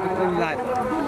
对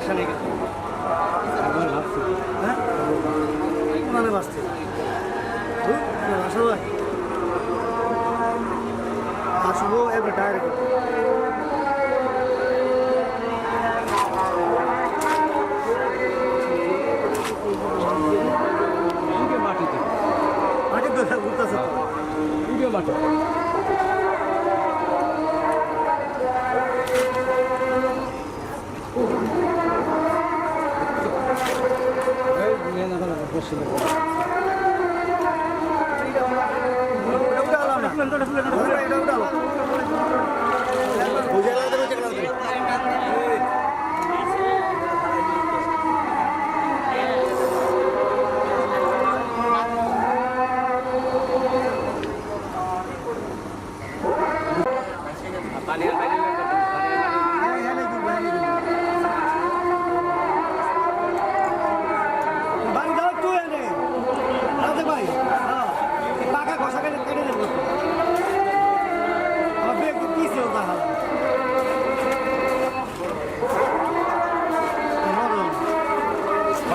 আসে নাকি হ্যাঁ? কোনানে বাঁচতে আসো ভাই আসব এবার ডাইরেক্ট বেশি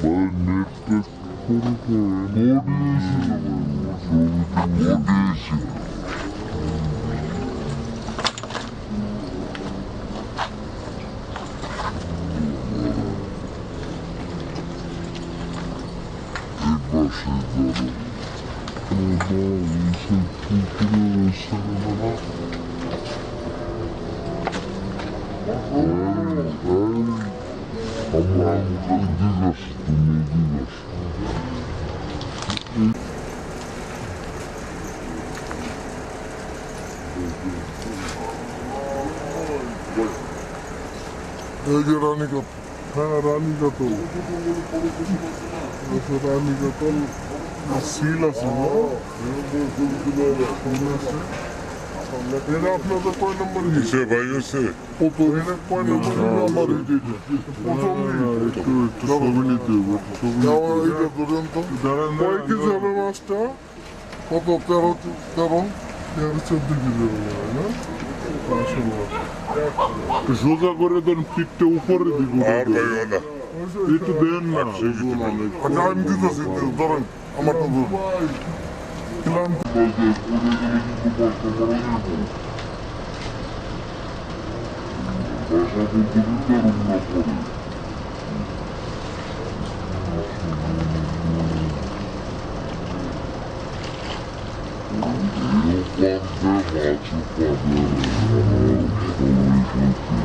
I'm not going to do this. এই যে রানীগত হ্যাঁ রানীগত রানীগত সিল আছে এটা আপনাদের কয় নম্বর হিসেবে ভাই হয়েছে কত? এটা কয় নম্বর নাম্বার একটু একটু ছবি নিতে হবে ছবি তো কয় কেজি হবে মাছটা? কত? তেরো তেরো। yarışıldı güzel olarak. Хорошо. Что за городом ты упоры ты городом? Это денно. Хотя им ты за сидел даром, а мы тут. Клан. Пошел бы ты даром на поле. Thank you.